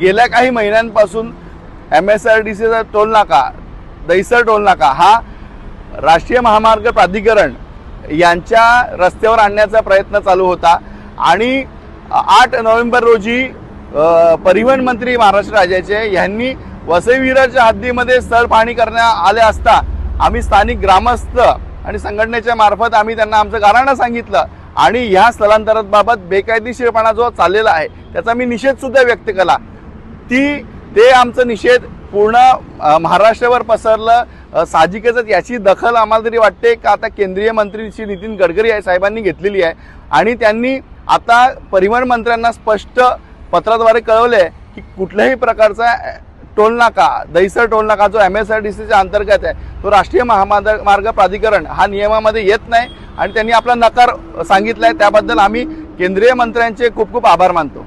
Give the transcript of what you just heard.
गेल्या काही महिन्यांपासून एम एस आर डी सीचा टोल नाका दैसर टोल नाका हा राष्ट्रीय महामार्ग प्राधिकरण यांच्या रस्त्यावर आणण्याचा प्रयत्न चालू होता. आणि आठ नोव्हेंबर रोजी परिवहन मंत्री महाराष्ट्र राज्याचे यांनी वसईविराच्या हद्दीमध्ये स्थळ पाहणी करण्यात आले असता आम्ही स्थानिक ग्रामस्थ आणि संघटनेच्या मार्फत आम्ही त्यांना आमचं गाराणं सांगितलं आणि ह्या स्थलांतराबाबत बेकायदेशीरपणा जो चाललेला आहे त्याचा मी निषेधसुद्धा व्यक्त केला. ती ते आमचं निषेध पूर्ण अ, महाराष्ट्रावर पसरलं. साहजिकच याची दखल आम्हाला तरी वाटते का आता केंद्रीय मंत्री श्री नितीन गडकरी आहे साहेबांनी घेतलेली आहे. आणि त्यांनी आता परिवहन मंत्र्यांना स्पष्ट पत्राद्वारे कळवलं आहे की कुठल्याही प्रकारचा टोल नाका दहिसर टोल नाका जो एम एस आर डी सीच्या अंतर्गत आहे तो राष्ट्रीय महामार्ग मार्ग प्राधिकरण हा नियमामध्ये येत नाही. आणि त्यांनी आपला नकार सांगितला आहे त्याबद्दल आम्ही केंद्रीय मंत्र्यांचे खूप खूप आभार मानतो.